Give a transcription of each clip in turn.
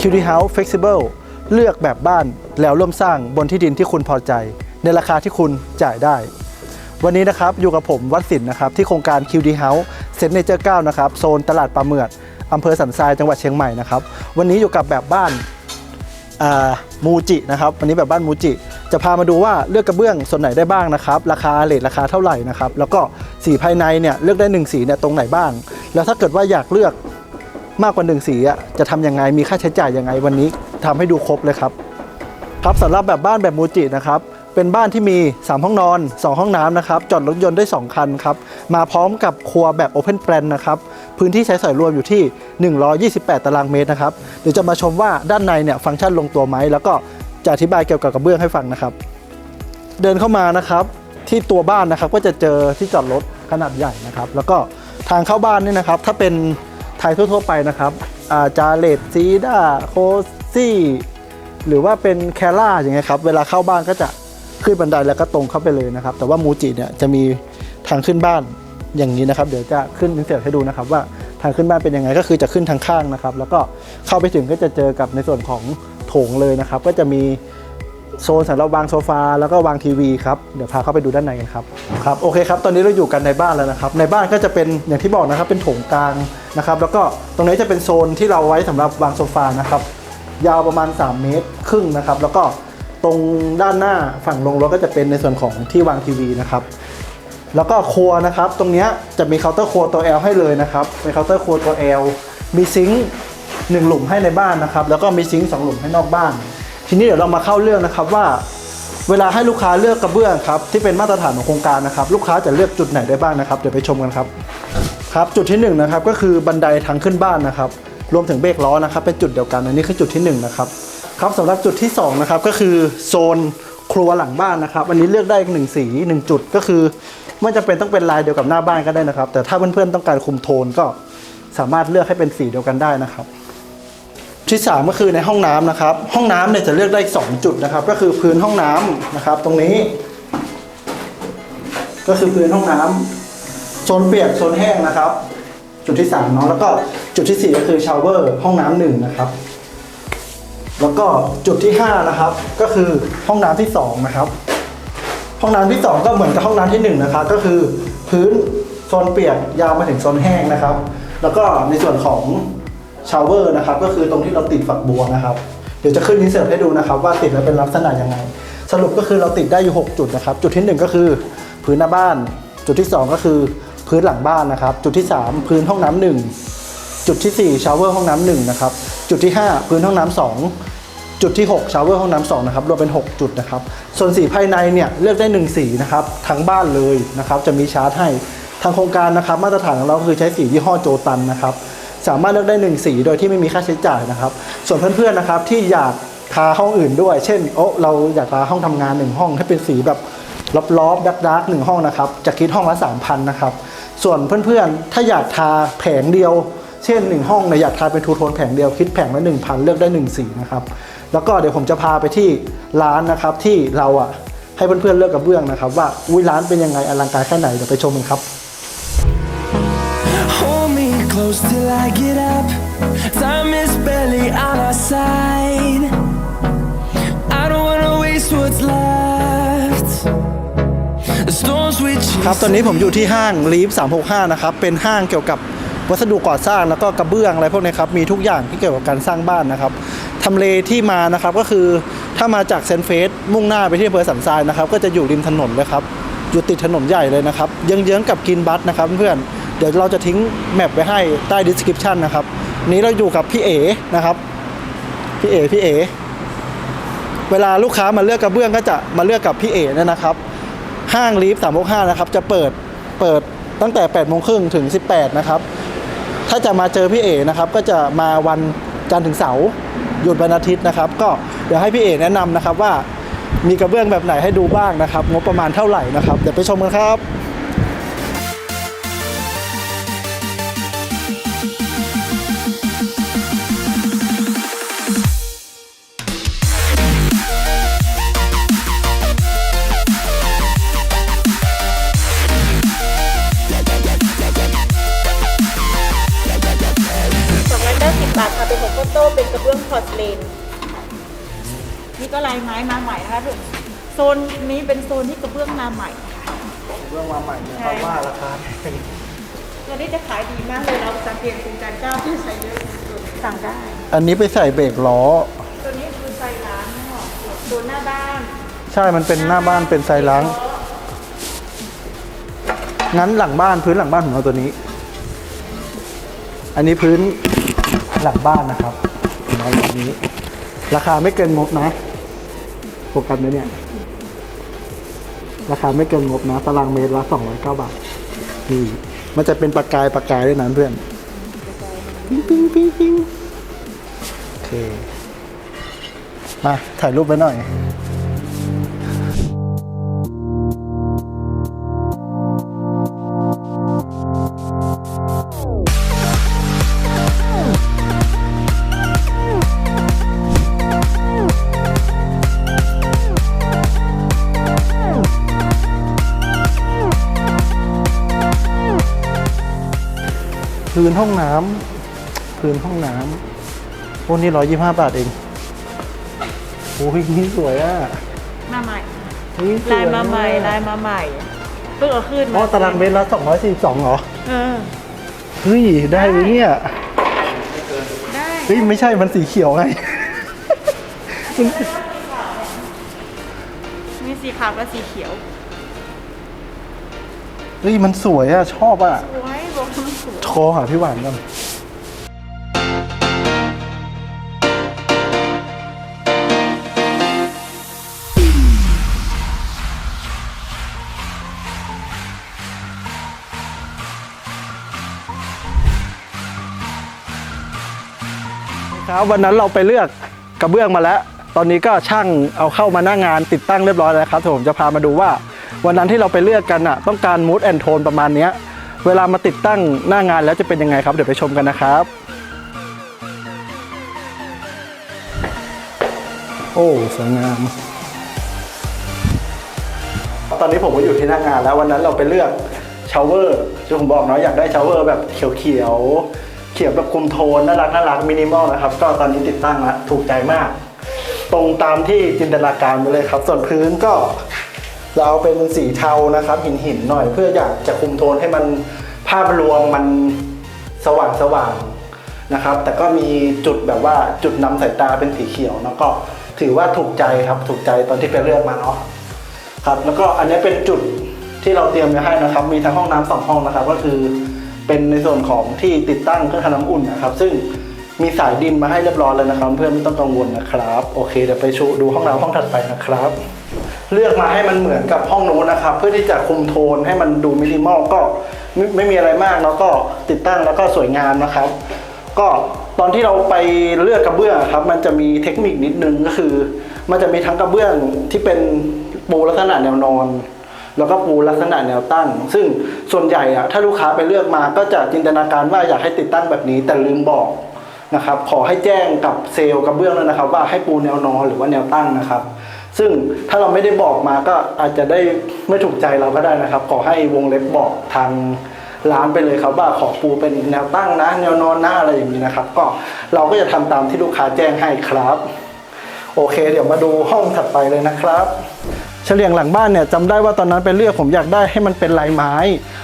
q t House Flexible เลือกแบบบ้านแล้วร่วมสร้างบนที่ดินที่คุณพอใจ ในราคาที่คุณจ่ายได้ วันนี้นะครับอยู่กับผมวัดสินนะครับที่โครงการ QD House เซ็นเนเจอร์9นะครับโซนตลาดปลาเมือดอำเภอสันทรายจังหวัดเชียงใหม่นะครับวันนี้อยู่กับแบบบ้านมูจินะครับวันนี้แบบบ้านมูจิ จะพามาดูว่าเลือกกระเบื้องส่วนไหนได้บ้างนะครับ ราคาเลทราคาเท่าไหร่นะครับแล้วก็สีภายในเนี่ยเลือกได้หนึ่งสีเนี่ยตรงไหนบ้าง แล้วถ้าเกิดว่าอยากเลือก มากกว่าหนึ่งสีอะจะทำยังไงมีค่าใช้จ่ายยังไงวันนี้ทำให้ดูครบเลยครับ ครับสำหรับแบบบ้านแบบมูจินะครับเป็นบ้านที่มี 3 ห้องนอน 2 ห้องน้ำนะครับ จอดรถยนต์ได้ 2 คันครับ มาพร้อมกับครัวแบบ Open Plan นะครับ พื้นที่ใช้สอยรวมอยู่ที่ 128 ตารางเมตรนะครับ เดี๋ยวจะมาชมว่าด้านในเนี่ยฟังก์ชันลงตัวไหม แล้วก็จะอธิบายเกี่ยวกับกระเบื้องให้ฟังนะครับ เดินเข้ามานะครับที่ตัวบ้านนะครับก็จะเจอที่จอดรถขนาดใหญ่นะครับ แล้วก็ทางเข้าบ้านนี่นะครับ ถ้าเป็น ไทยทั่วๆไปนะครับอาจาเลดซีด้าโคซี่หรือว่าเป็นแคล่าอย่างเงี้ยครับเวลาเข้าบ้านก็จะขึ้นบันไดแล้วก็ตรงเข้าไปเลยนะครับ แต่ว่ามูจิเนี่ยจะมีทางขึ้นบ้านอย่างนี้นะครับ เดี๋ยวจะขึ้นอินเสิร์ตให้ดูนะครับ ว่าทางขึ้นบ้านเป็นยังไงก็คือจะขึ้นทางข้างนะครับ แล้วก็เข้าไปถึงก็จะเจอกับในส่วนของโถงเลยนะครับ ก็จะมี โซนสำหรับวางโซฟาแล้วก็วางทีวีครับเดี๋ยวพาเข้าไปดูด้านในกันครับครับโอเคครับ ตอนนี้เราอยู่กันในบ้านแล้วนะครับ ในบ้านก็จะเป็นอย่างที่บอกนะครับเป็นโถงกลางนะครับ แล้วก็ตรงนี้จะเป็นโซนที่เราไว้สำหรับวางโซฟานะครับยาวประมาณ 3 เมตรครึ่งนะครับ แล้วก็ตรงด้านหน้าฝั่งลงรถก็จะเป็นในส่วนของที่วางทีวีนะครับแล้วก็ครัวนะครับ ตรงนี้จะมีเคาน์เตอร์ครัวตัว L ให้เลยนะครับเป็นเคาน์เตอร์ครัวตัว L มีซิงค์หนึ่งหลุมให้ในบ้านนะครับ แล้วก็มีซิงค์สองหลุมให้นอกบ้าน ทีนี้เดี๋ยวเรามาเข้าเรื่องนะครับว่า เวลาให้ลูกค้าเลือกกระเบื้องครับที่เป็นมาตรฐานของโครงการนะครับ ลูกค้าจะเลือกจุดไหนได้บ้างนะครับเดี๋ยวไปชมกันครับครับจุดที่1นงนะครับก็คือบันไดทางขึ้นบ้านนะครับรวมถึงเบรกล้อนะครับเป็นจุดเดียวกันอันนี้คือจุดที่1นงนะครับครับสำหรับจุดที่2นะครับก็คือโซนครัวหลังบ้านนะครับอันนี้เลือกได้อีกหนึ่งสีหนึ่งจุดก็คือไม่จำเป็นต้องเป็นลายเดียวกับหน้าบ้านก็ได้นะครับ แต่ถ้าเพื่อนๆต้องการคุมโทนก็สามารถเลือกให้เป็นสีเดียวกันได้นะครับ ที่3ก็คือในห้องน้ำนะครับ ห้องน้ำเนี่ยจะเลือกได้อีกสองจุดนะครับ ก็คือพื้นห้องน้ำนะครับ ตรงนี้ ก็คือพื้นห้องน้ำโซนเปียกโซนแห้งนะครับ จุดที่3เนาะแล้วก็จุดที่ 4 ก็คือชาวเวอร์ห้องน้ำหนึ่งนะครับ แล้วก็จุดที่ 5 นะครับ ก็คือห้องน้ำที่ 2 นะครับ ห้องน้ำที่ 2 ก็เหมือนกับห้องน้ำที่1นะครับก็คือพื้นโซนเปียกยาวมาถึงโซนแห้งนะครับ แล้วก็ในส่วนของ ชาวเวอร์นะครับก็คือตรงที่เราติดฝักบัวนะครับ เดี๋ยวจะขึ้นอินเสิร์ตให้ดูนะครับ ว่าติดแล้วเป็นลักษณะยังไง สรุปก็คือเราติดได้อยู่ 6 จุดนะครับ จุดที่ 1 ก็คือพื้นหน้าบ้าน จุดที่ 2 ก็คือพื้นหลังบ้านนะครับ จุดที่ 3 พื้นห้องน้ำหนึ่งจุดที่4ชาวเวอร์ห้องน้ำหนึ่งนะครับจุดที่ 5 พื้นห้องน้ำสองจุดที่ 6 ชาวเวอร์ห้องน้ำสองนะครับรวมเป็น 6 จุดนะครับ ส่วนสีภายในเนี่ยเลือกได้ 1 สีนะครับทั้งบ้านเลยนะครับจะมีชาร์จให้ทางโครงการนะครับมาตรฐานของเราคือใช้สียี่ห้อโจตันนะครับ สามารถเลือกได้ 1 สีโดยที่ไม่มีค่าใช้จ่ายนะครับ ส่วนเพื่อนๆนะครับที่อยากทาห้องอื่นด้วย เช่นโอ้เราอยากทาห้องทำงานหนึ่งห้องให้เป็นสีแบบลอบๆดักดักหนึ่งห้องนะครับจะคิดห้องละ3,000นะครับส่วนเพื่อนๆ ถ้าอยากทาแผงเดียว เช่นหนึ่งห้องเนี่ยอยากทาเป็นทูโทนแผงเดียวคิดแผงละ1,000 เลือกได้ 1 สีนะครับแล้วก็เดี๋ยวผมจะพาไปที่ร้านนะครับที่เราอะให้เพื่อนๆเลือกกระเบื้องนะครับ ว่าอุ้ยร้านเป็นยังไงอลังการแค่ไหนเดี๋ยวไปชมกันครับ close till I get up. Time is barely on our side. I don't wanna waste what's left. The storms we ครับ chase. ตอนนี้ผมอยู่ที่ห้างลีฟ365 นะครับ เป็นห้างเกี่ยวกับวัสดุก่อสร้างแล้วก็กระเบื้องอะไรพวกนี้ครับ มีทุกอย่างที่เกี่ยวกับการสร้างบ้านนะครับทำเลที่มานะครับก็คือถ้ามาจากเซนต์เฟสมุ่งหน้าไปที่อำเภอสันทรายนะครับ ก็จะอยู่ริมถนนเลยครับ อยู่ติดถนนใหญ่เลยนะครับเยื้องๆกับกินบัสนะครับเพื่อนๆ เดี๋ยวเราจะทิ้งแมปไว้ให้ใต้ description นะครับ นี้เราอยู่กับพี่เอนะครับ พี่เอพี่เอเวลาลูกค้ามาเลือกกระเบื้องก็จะมาเลือกกับพี่เอเนี่ยนะครับ ห้างลีฟ365นะครับ จะเปิดเปิดตั้งแต่8โมงครึ่งถึง 18นะครับ ถ้าจะมาเจอพี่เอนะครับ ก็จะมาวันจันทร์ถึงเสาร์หยุดวันอาทิตย์นะครับ ก็เดี๋ยวให้พี่เอแนะนำนะครับว่ามีกระเบื้องแบบไหนให้ดูบ้างนะครับ งบประมาณเท่าไหร่นะครับ เดี๋ยวไปชมกันครับ ไม้มาใหม่นะคะทุกโซนนี้เป็นโซนที่กระเบื้องมาใหม่ค่ะเรื่องมาใหม่เนี่ยใช่เขาว่าราคาแพงตัวนี้จะขายดีมากเลยเราสังเกตโครงการเจ้าที่ใช้เยอะสุดๆสั่งได้ อันนี้ไปใส่เบรกล้อ ตัวนี้คือไซร้านเนาะโซนหน้าบ้าน ใช่มันเป็นหน้าบ้านเป็นไซล้างงั้นหลังบ้านพื้นหลังบ้านของเราตัวนี้ อันนี้พื้นหลังบ้านนะครับไม้แบบนี้ ราคาไม่เกินงบนะ โฟกัสไหมเนี่ย ราคาไม่เกินงบนะตารางเมตรละ209บาท นี่ มันจะเป็นประกายประกายด้วยนะเพื่อนปิ้งปิ้งปิ้งปิ้งโอเค มา ถ่ายรูปไว้หน่อย พื้นห้องน้ำพื้นห้องน้ำโอ้นี่ร้อยยี่ห้าบาทเองโอ้ยนี่สวยอะมาใหม่นี่สวลายมาใหม่ลายมาใหม่เพิ่งเอาขึ้นอ๋อตารางเมตรละสองร้อยสี่สองเหรอเออเฮ้ยได้เลยเนี่ยได้เฮ้ยไม่ใช่มันสีเขียวไง มีสีขาวกับสีเขียว เฮ้ยมันสวยอะชอบอะ ส โทรหาพี่หวานกันครับวันนั้นเราไปเลือกกระเบื้องมาแล้ว ตอนนี้ก็ช่างเอาเข้ามาหน้างานติดตั้งเรียบร้อยแล้วครับผมจะพามาดูว่า วันนั้นที่เราไปเลือกกันอะ ต้องการมูดแอนโทนประมาณเนี้ย เวลามาติดตั้งหน้างานแล้วจะเป็นยังไงครับ เดี๋ยวไปชมกันนะครับ โอ้สวยงาม ตอนนี้ผมก็อยู่ที่หน้างานแล้ววันนั้นเราไปเลือกชาวเวอร์ที่ผมบอกเนาะอยากได้ชาวเวอร์แบบเขียวเขียวๆเขียวแบบคุมโทนน่ารักน่ารักมินิมอลนะครับ ก็ตอนนี้ติดตั้งแล้วถูกใจมาก ตรงตามที่จินตนาการไปเลยครับ ส่วนพื้นก็ เราเอาเป็นสีเทานะครับหินหินหน่อยเพื่ออยากจะคุมโทนให้มันภาพรวมมันสว่างสว่างๆนะครับ แต่ก็มีจุดแบบว่าจุดนำสายตาเป็นสีเขียวแล้วก็ถือว่าถูกใจครับถูกใจตอนที่ไปเลือกมาเนาะครับแล้วก็อันนี้เป็นจุดที่เราเตรียมไว้ให้นะครับ มีทั้งห้องน้ำสองห้องนะครับ ก็คือเป็นในส่วนของที่ติดตั้งเครื่องทำน้ำอุ่นนะครับ ซึ่งมีสายดินมาให้เรียบร้อยแล้วนะครับ เพื่อนไม่ต้องกังวลนะครับ โอเคเดี๋ยวไปชูดูห้องน้ำห้องถัดไปนะครับ เลือกมาให้มันเหมือนกับห้องนู้นนะครับ เพื่อที่จะคุมโทนให้มันดูมินิมอลก็ไม่ไม่มีอะไรมากแล้วก็ติดตั้งแล้วก็สวยงามนะครับ ก็ตอนที่เราไปเลือกกระเบื้องครับ มันจะมีเทคนิคนิดนึงก็คือ มันจะมีทั้งกระเบื้องที่เป็นปูลักษณะแนวนอน แล้วก็ปูลักษณะแนวตั้ง ซึ่งส่วนใหญ่อะถ้าลูกค้าไปเลือกมาก็จะจินตนาการว่าอยากให้ติดตั้งแบบนี้ แต่ลืมบอกนะครับ ขอให้แจ้งกับเซลล์กระเบื้องแล้วนะครับ ว่าให้ปูแนวนอนหรือว่าแนวตั้งนะครับ ซึ่งถ้าเราไม่ได้บอกมาก็อาจจะได้ไม่ถูกใจเราก็ได้นะครับ ขอให้วงเล็บบอกทางร้านไปเลยครับว่าขอปูเป็นแนวตั้งนะ แนวนอนนะอะไรอย่างนี้นะครับ ก็เราก็จะทำตามที่ลูกค้าแจ้งให้ครับ โอเค เดี๋ยวมาดูห้องถัดไปเลยนะครับเฉลียงหลังบ้านเนี่ยจำได้ว่าตอนนั้นไปเลือกผมอยากได้ให้มันเป็นลายไม้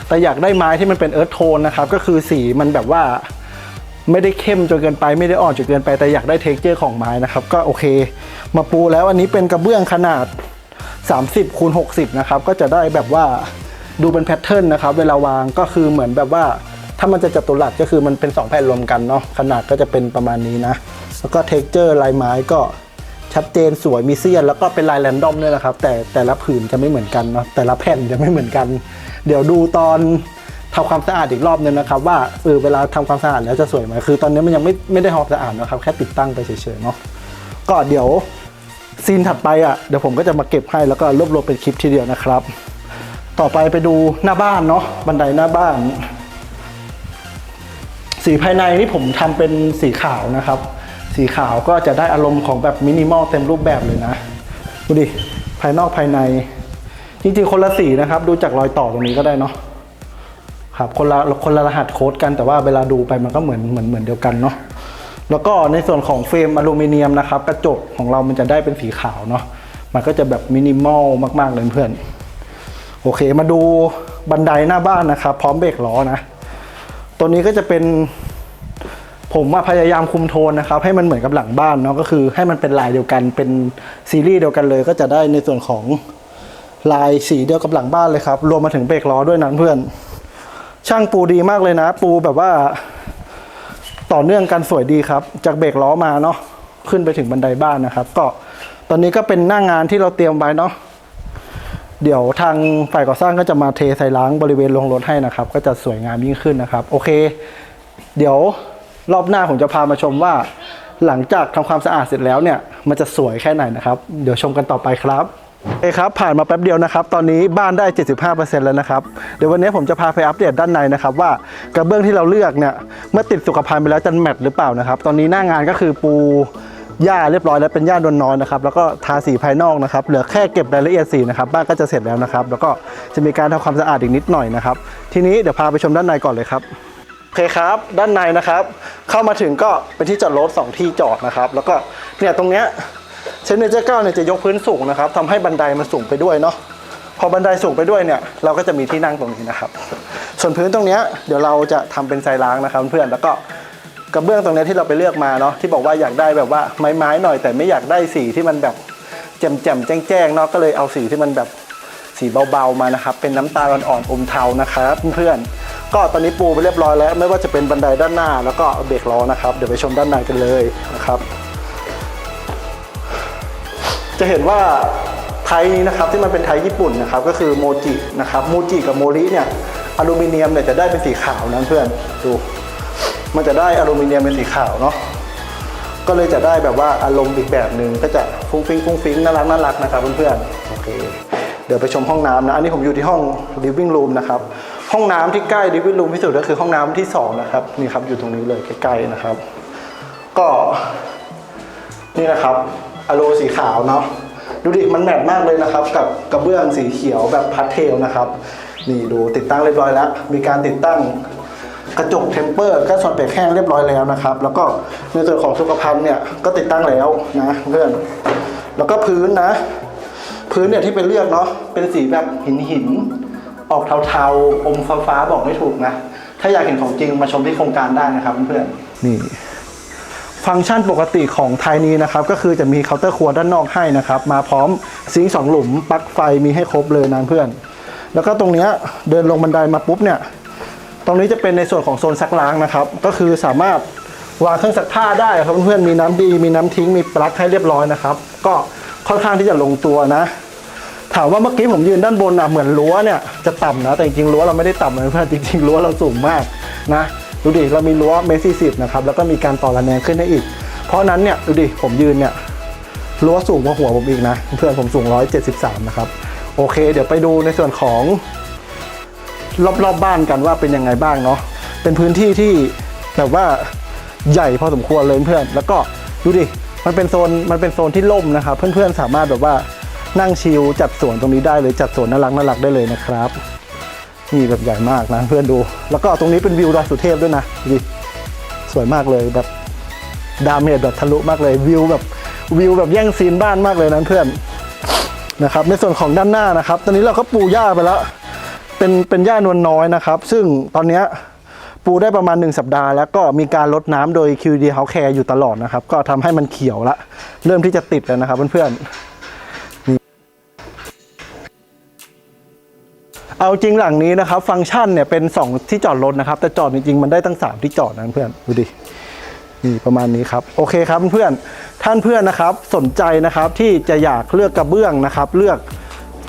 แต่อยากได้ไม้ที่มันเป็นเอิร์ธโทนนะครับก็คือสีมันแบบว่า ไม่ได้เข้มจนเกินไปไม่ได้อ่อนจนเกินไปแต่อยากได้เท็กเจอร์ของไม้นะครับ ก็โอเค มาปูแล้วอันนี้เป็นกระเบื้องขนาด 30คูณ60 นะครับ ก็จะได้แบบว่าดูเป็นแพทเทิร์นนะครับ เวลาวางก็คือเหมือนแบบว่า ถ้ามันจะจัตุรัสก็คือมันเป็น 2 แผ่นรวมกันเนาะขนาดก็จะเป็นประมาณนี้นะ แล้วก็เท็กเจอร์ลายไม้ก็ชัดเจนสวยมีเสี้ยนแล้วก็เป็นลายแรนดอมด้วยนะครับ แต่แต่ละผืนจะไม่เหมือนกันเนาะแต่ละแผ่นจะไม่เหมือนกัน เดี๋ยวดูตอน ทำความสะอาดอีกรอบนึงนะครับว่าเออเวลาทำความสะอาดแล้วจะสวยไหมคือตอนนี้มันยังไม่ไม่ได้ทำความสะอาดนะครับแค่ติดตั้งไปเฉยๆเนาะก็เดี๋ยวซีนถัดไปอะเดี๋ยวผมก็จะมาเก็บให้แล้วก็รวบรวมเป็นคลิปทีเดียวนะครับ ต่อไปไปดูหน้าบ้านเนาะบันไดหน้าบ้าน สีภายในนี่ผมทำเป็นสีขาวนะครับ สีขาวก็จะได้อารมณ์ของแบบมินิมอลเต็มรูปแบบเลยนะดูดิภายนอกภายใน จริงๆคนละสีนะครับ ดูจากรอยต่อตรงนี้ก็ได้เนาะ ครับคนละคนละรหัสโค้ดกันแต่ว่าเวลาดูไปมันก็เหมือนเหมือนเหมือนเดียวกันเนาะแล้วก็ในส่วนของเฟรมอลูมิเนียมนะครับ กระจกของเรามันจะได้เป็นสีขาวเนาะมันก็จะแบบมินิมอลมาก ๆ เลยเพื่อน โอเคมาดูบันไดหน้าบ้านนะครับ พร้อมเบรกล้อนะ ตัวนี้ก็จะเป็น ผมว่าพยายามคุมโทนนะครับ ให้มันเหมือนกับหลังบ้านเนาะก็คือให้มันเป็นลายเดียวกันเป็นซีรีส์เดียวกันเลย ก็จะได้ในส่วนของลายสีเดียวกับหลังบ้านเลยครับ รวมมาถึงเบรกล้อด้วยนะเพื่อน ช่างปูดีมากเลยนะ ปูแบบว่า ต่อเนื่องกันสวยดีครับ จากเบรกล้อมาเนาะขึ้นไปถึงบันไดบ้านนะครับ ก็ตอนนี้ก็เป็นหน้างงานที่เราเตรียมไว้เนาะเดี๋ยวทางฝ่ายก่อสร้างก็จะมาเทใส่ล้างบริเวณโรงรถให้นะครับ ก็จะสวยงามยิ่งขึ้นนะครับ โอเค เดี๋ยวรอบหน้าผมจะพามาชมว่า หลังจากทำความสะอาดเสร็จแล้วเนี่ย มันจะสวยแค่ไหนนะครับ เดี๋ยวชมกันต่อไปครับ โอครับผ่านมาแป๊บเดียวนะครับ ตอนนี้บ้านได้ 75%แล้วนะครับ เดี๋ยววันนี้ผมจะพาไปอัปเดตด้านในนะครับ ว่ากระเบื้องที่เราเลือกเนี่ยเมื่อติดสุขภัณฑ์ไปแล้วจะแมทหรือเปล่านะครับ ตอนนี้หน้างานก็คือปูหญ้าเรียบร้อยแล้วเป็นหญ้านวลน้อยนะครับแล้วก็ทาสีภายนอกนะครับเหลือแค่เก็บรายละเอียดสีนะครับบ้านก็จะเสร็จแล้วนะครับ แล้วก็จะมีการทำความสะอาดอีกนิดหน่อยนะครับ ทีนี้เดี๋ยวพาไปชมด้านในก่อนเลยครับโอเคครับ ด้านในนะครับ เข้ามาถึงก็เป็นที่จอดรถสองที่จอดนะครับ แล้วก็เนี่ยตรงเนี้ย เชนเนอร์เก้าเนี่ยจะยกพื้นสูงนะครับทำให้บันไดมันสูงไปด้วยเนาะพอบันไดสูงไปด้วยเนี่ยเราก็จะมีที่นั่งตรงนี้นะครับ ส่วนพื้นตรงเนี้ยเดี๋ยวเราจะทำเป็นทรายล้างนะครับเพื่อนแล้วก็กระเบื้องตรงนี้ที่เราไปเลือกมาเนาะที่บอกว่าอยากได้แบบว่าไม้ๆหน่อย แต่ไม่อยากได้สีที่มันแบบแจ่มๆแจ้งๆเนาะก็เลยเอาสีที่มันแบบสีเบาๆมานะครับ เป็นน้ำตาลอ่อนๆอมเทานะครับเพื่อนๆก็ตอนนี้ปูไปเรียบร้อยแล้ว ไม่ว่าจะเป็นบันไดด้านหน้า แล้วก็เบรกล้อนะครับ เดี๋ยวไปชมด้านในกันเลยนะครับ จะเห็นว่าไทยนี้นะครับที่มันเป็นไทยญี่ปุ่นนะครับก็คือโมจินะครับโมจิกับโมริเนี่ยอลูมิเนียมเนี่ยจะได้เป็นสีขาวนะเพื่อนดู มันจะได้อลูมิเนียมเป็นสีขาวเนาะก็เลยจะได้แบบว่าอารมณ์อีกแบบหนึ่งก็จะฟุ้งฟิ้งฟุ้งฟิ้งน่ารักน่ารักนะครับเพื่อนๆโอเค เดี๋ยวไปชมห้องน้ำนะอันนี้ผมอยู่ที่ห้อง living room นะครับห้องน้ำที่ใกล้ living room ที่สุดก็คือห้องน้ำที่สองนะครับนี่ครับอยู่ตรงนี้เลยใกล้ๆนะครับ ก็นี่นะครับ อะโลสีขาวเนาะดูดิมันแมทมากเลยนะครับ กับกระเบื้องสีเขียวแบบพาสเทลนะครับ นี่ดูติดตั้งเรียบร้อยแล้ว มีการติดตั้งกระจกเทมเปอร์ก็ส่วนเปียกแห้งเรียบร้อยแล้วนะครับ แล้วก็ในส่วนของสุขภัณฑ์เนี่ยก็ติดตั้งแล้วนะเพื่อนแล้วก็พื้นนะ พื้นเนี่ยที่เป็นเลือกเนาะเป็นสีแบบหินหินออกเทาๆอมฟ้าๆบอกไม่ถูกนะถ้าอยากเห็นของจริงมาชมที่โครงการได้นะครับเพื่อนๆนี่ ฟังก์ชันปกติของไทยนี้นะครับก็คือจะมีเคาน์เตอร์ครัวด้านนอกให้นะครับมาพร้อมซิงค์สองหลุมปลั๊กไฟมีให้ครบเลยนะเพื่อน แล้วก็ตรงเนี้ยเดินลงบันไดมาปุ๊บเนี่ยตรงนี้จะเป็นในส่วนของโซนซักล้างนะครับก็คือสามารถวางเครื่องซักผ้าได้ครับเพื่อนๆมีน้ำดี มีน้ำทิ้งมีปลั๊กให้เรียบร้อยนะครับก็ค่อนข้างที่จะลงตัวนะ ถามว่าเมื่อกี้ผมยืนด้านบนนะเหมือนรั้วเนี่ยจะต่ำนะแต่จริงๆรั้วเราไม่ได้ต่ำนะเพื่อนจริงๆรั้วเราสูงมากนะ ดูดิเรามีรั้วเมตรสี่สิบนะครับแล้วก็มีการต่อระแนงขึ้นให้อีก เพราะฉะนั้นเนี่ยดูดิผมยืนเนี่ยรั้วสูงกว่าหัวผมอีกนะ เพื่อนผมสูง 173 นะครับ โอเค เดี๋ยวไปดูในส่วนของ รอบๆบบ้านกันว่าเป็นยังไงบ้างเนาะเป็นพื้นที่ที่แบบว่าใหญ่พอสมควรเลยเพื่อน แล้วก็ดูดิมันเป็นโซนมันเป็นโซนที่ล่มนะครับ เพื่อนๆสามารถแบบว่านั่งชิลจัดสวนตรงนี้ได้เลยจัดสวนน่ารักน่ารักได้เลยนะครับ นี่แบบใหญ่มากนะเพื่อนดู แล้วก็ตรงนี้เป็นวิวดอยสุเทพด้วยนะดูดิสวยมากเลยแบบดาเมจแบบทะลุมากเลยวิวแบบวิวแบบแย่งซีนบ้านมากเลยนะเพื่อนนะครับ ในส่วนของด้านหน้านะครับ ตอนนี้เราก็ปูหญ้าไปแล้ว เป็นเป็นหญ้านวลน้อยนะครับ ซึ่งตอนนี้ปูได้ประมาณ 1 สัปดาห์ แล้วก็มีการลดน้ำโดย QD House Care อยู่ตลอดนะครับ ก็ทำให้มันเขียวละ เริ่มที่จะติดแล้วนะครับเพื่อนๆ เอาจริงหลังนี้นะครับ ฟังก์ชันเนี่ยเป็น 2 ที่จอดรถนะครับ แต่จอดจริงๆมันได้ตั้ง 3 ที่จอดนะเพื่อนดูดินี่ประมาณนี้ครับโอเคครับเพื่อนท่านเพื่อนนะครับสนใจนะครับที่จะอยากเลือกกระเบื้องนะครับ เลือก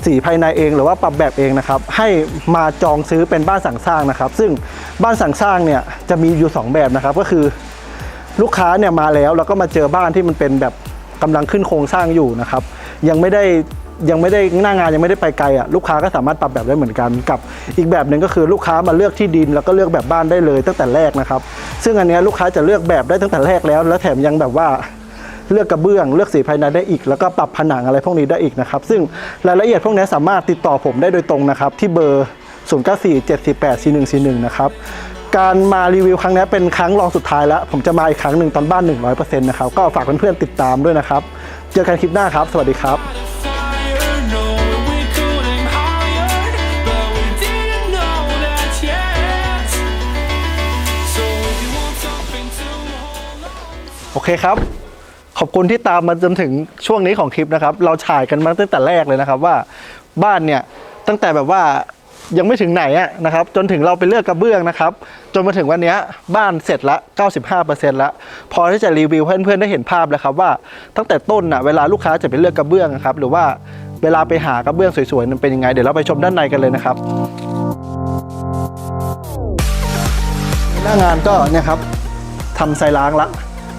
สีภายในเองหรือว่าปรับแบบเองนะครับ ให้มาจองซื้อเป็นบ้านสั่งสร้างนะครับ ซึ่งบ้านสั่งสร้างเนี่ยจะมีอยู่ 2 แบบนะครับ ก็คือลูกค้าเนี่ยมาแล้วแล้วก็มาเจอบ้านที่มันเป็นแบบกำลังขึ้นโครงสร้างอยู่นะครับ ยังไม่ได้ ยังไม่ได้หน้างานยังไม่ได้ไปไกลอะลูกค้าก็สามารถปรับแบบได้เหมือนกันกับ อีกแบบหนึ่งก็คือลูกค้ามาเลือกที่ดิน แล้วก็เลือกแบบบ้านได้เลยตั้งแต่แรกนะครับ ซึ่งอันนี้ลูกค้าจะเลือกแบบได้ตั้งแต่แรกแล้ว แล้วแถมยังแบบว่าเลือกกระเบื้องเลือกสีภายในได้อีก แล้วก็ปรับผนังอะไรพวกนี้ได้อีกนะครับ ซึ่งรายละเอียดพวกนี้สามารถติดต่อผมได้โดยตรงนะครับ ที่เบอร์ 0 9 4 7 4 8 4 1 4 1 นะครับ การมารีวิวครั้งนี้เป็นครั้งรองสุดท้ายแล้ว ผมจะมาอีกครั้งหนึ่งตอนบ้าน 100%นะครับ ก็ฝากเพื่อนๆติดตามด้วยนะครับ เจอกันคลิปหน้าครับ สวัสดีครับ อเคครับ ขอบคุณที่ตามมาจนถึงช่วงนี้ของคลิปนะครับ เราฉายกันมาตั้งแต่แรกเลยนะครับว่าบ้านเนี่ยตั้งแต่แบบว่ายังไม่ถึงไหนนะครับ จนถึงเราไปเลือกกระเบื้องนะครับ จนมาถึงวันนี้บ้านเสร็จละ 95%แล้ว พอที่จะรีวิวให้เพื่อนๆได้เห็นภาพแล้วครับว่าตั้งแต่ต้นอะเวลาลูกค้าจะไปเลือกกระเบื้องนะครับหรือว่าเวลาไปหากระเบื้องสวยๆมันเป็นยังไงเดี๋ยวเราไปชมด้านในกันเลยนะครับหน้างานก็เนี่ยครับทำไซล้างละ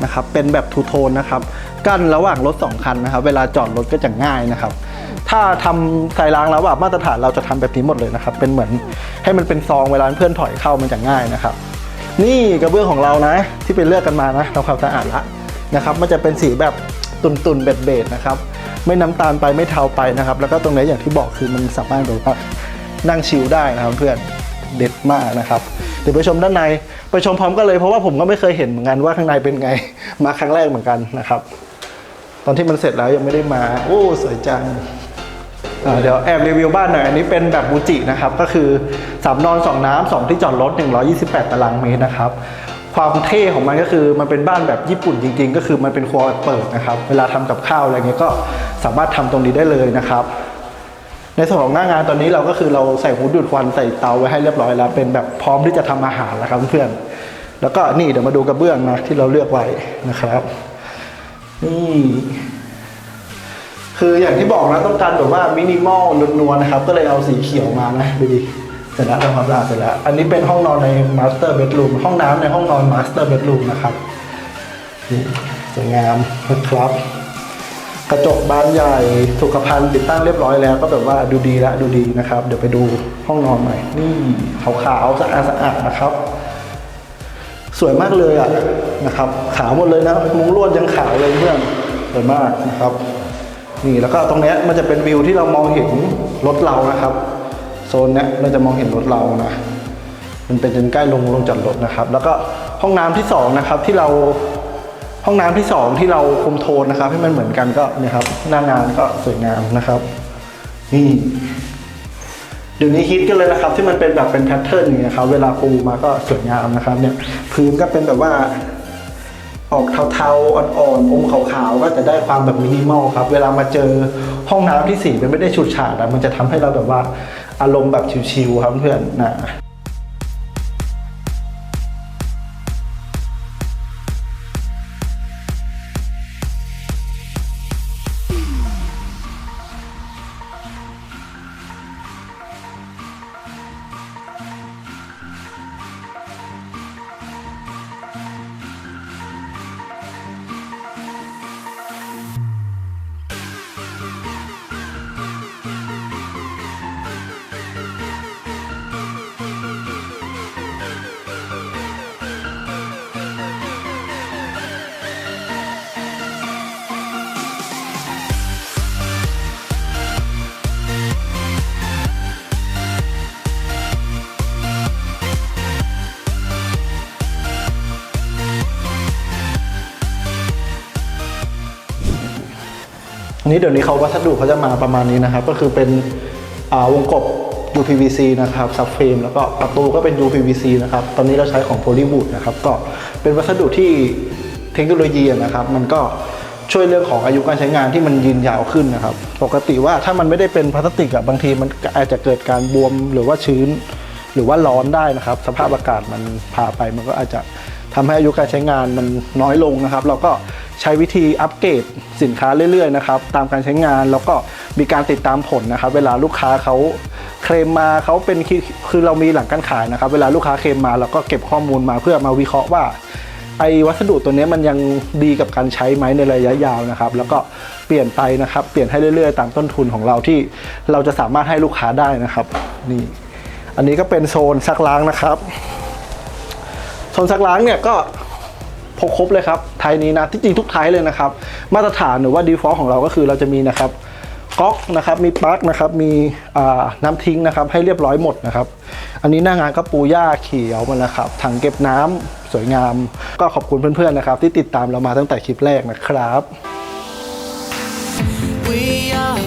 นะครับ เป็นแบบทูโทนนะครับ กั้นระหว่างรถสองคันนะครับ เวลาจอดรถก็จะง่ายนะครับ ถ้าทำไซล้างแล้วว่ามาตรฐานเราจะทำแบบนี้หมดเลยนะครับ เป็นเหมือนให้มันเป็นซองเวลาเพื่อนถอยเข้ามันจะง่ายนะครับ นี่กระเบื้องของเรานะ ที่ไปเลือกกันมานะทำความสะอาดละนะครับ มันจะเป็นสีแบบตุนๆเบ็ดๆนะครับ ไม่น้ำตาลไปไม่เทาไปนะครับ แล้วก็ตรงนี้อย่างที่บอกคือมันสามารถแบบนั่งชิลได้นะครับเพื่อนเด็ดมากนะครับ เดี๋ยวไปชมด้านใน ไปชมพร้อมกันเลยเพราะว่าผมก็ไม่เคยเห็นเหมือนกันว่าข้างในเป็นไง มาครั้งแรกเหมือนกันนะครับ ตอนที่มันเสร็จแล้วยังไม่ได้มา โอ้สวยจังเดี๋ยวแอบรีวิวบ้านหน่อย อันนี้เป็นแบบบูจินะครับ ก็คือสามนอนสองน้ำสองที่จอดรถ 128 ตารางเมตรนะครับ ความเท่ของมันก็คือมันเป็นบ้านแบบญี่ปุ่นจริง ๆ ก็คือมันเป็นครัวเปิดนะครับ เวลาทำกับข้าวอะไรเงี้ยก็สามารถทำตรงนี้ได้เลยนะครับ ในส่วนของหน้างานตอนนี้เราก็คือเราใส่หูดูดควันใส่เตาไว้ให้เรียบร้อยแล้วเป็นแบบพร้อมที่จะทำอาหารแล้วครับเพื่อนแล้วก็นี่เดี๋ยวมาดูกระเบื้องนะที่เราเลือกไว้นะครับนี่คืออย่างที่บอกนะต้องการแบบว่ามินิมอลนวลๆนะครับ ก็เลยเอาสีเขียวมานะดูดิเสร็จแล้วทำความสะอาดเสร็จแล้ว อันนี้เป็นห้องนอนในมาสเตอร์เบดรูมห้องน้ำในห้องนอนมาสเตอร์เบดรูมนะครับสวยงามนะครับ กระจกบานใหญ่สุขภัณฑ์ติดตั้งเรียบร้อยแล้ว ก็แบบว่าดูดีละดูดีนะครับ เดี๋ยวไปดูห้องนอนใหน่นี่ขาวๆสะอาดสะอาดนะครับ สวยมากเลยอะนะครับ ขาวหมดเลยนะมุ้งลวดยังขาวเลยเพื่อนสวยมากนะครับ นี่แล้วก็ตรงนี้มันจะเป็นวิวที่เรามองเห็นรถเรานะครับ โซนนี้เราจะมองเห็นรถเรานะมันเป็นจนใกล้ลงลงจอดรถนะครับ แล้วก็ห้องน้ำที่สองนะครับที่เรา ห้องน้ำที่สองที่เราคุมโทนนะครับ ให้มันเหมือนกันก็เนี่ยครับ หน้างานก็สวยงามนะครับนี่เดี๋ยวนี้ฮิตกันเลยนะครับ ที่มันเป็นแบบเป็นแพทเทิร์นอย่างเงี้ยครับเวลาปูมาก็สวยงามนะครับ เนี่ยพื้นก็เป็นแบบว่า ออกเทาๆอ่อนๆอมขาวๆก็จะได้ความแบบมินิมอลครับ เวลามาเจอห้องน้ำที่สีมันไม่ได้ฉูดฉาดอะมันจะทำให้เราแบบว่าอารมณ์แบบชิลๆครับเพื่อนนะ อันนี้เดี๋ยวนี้เขาวัสดุเขาจะมาประมาณนี้นะครับ ก็คือเป็นวงกบ UPVC นะครับซับเฟรมแล้วก็ประตูก็เป็น UPVC นะครับ ตอนนี้เราใช้ของ Polywood นะครับ ก็เป็นวัสดุที่เทคโนโลยีนะครับ มันก็ช่วยเรื่องของอายุการใช้งานที่มันยืนยาวขึ้นนะครับ ปกติว่าถ้ามันไม่ได้เป็นพลาสติกอะบางทีมันอาจจะเกิดการบวมหรือว่าชื้น หรือว่าร้อนได้นะครับ สภาพอากาศมันพาไปมันก็อาจจะทำให้อายุการใช้งานมันน้อยลงนะครับ เราก็ ใช้วิธีอัปเกรดสินค้าเรื่อยๆนะครับตามการใช้งานแล้วก็มีการติดตามผลนะครับเวลาลูกค้าเขาเคลมมาเขาเป็นคือคือเรามีหลังการขายนะครับ เวลาลูกค้าเคลมมาเราก็เก็บข้อมูลมาเพื่อมาวิเคราะห์ว่าไอ้วัสดุตัวนี้มันยังดีกับการใช้ไหมในระยะยาวนะครับ แล้วก็เปลี่ยนไปนะครับ เปลี่ยนให้เรื่อยๆ ตามต้นทุนของเราที่เราจะสามารถให้ลูกค้าได้นะครับนี่อันนี้ก็เป็นโซนซักล้างนะครับโซนซักล้างเนี่ยก็ พกครบเลยครับไทยนี้นะที่จริงทุกไทยเลยนะครับ มาตรฐานหรือว่าดีฟอลต์ของเราก็คือเราจะมีนะครับก๊อกนะครับมีปลั๊กนะครับมีน้ำทิ้งนะครับให้เรียบร้อยหมดนะครับ อันนี้หน้างานก็ปูหญ้าเขียวมานะครับถังเก็บน้ำสวยงาม ก็ขอบคุณเพื่อนๆนะครับ ที่ติดตามเรามาตั้งแต่คลิปแรกนะครับ We are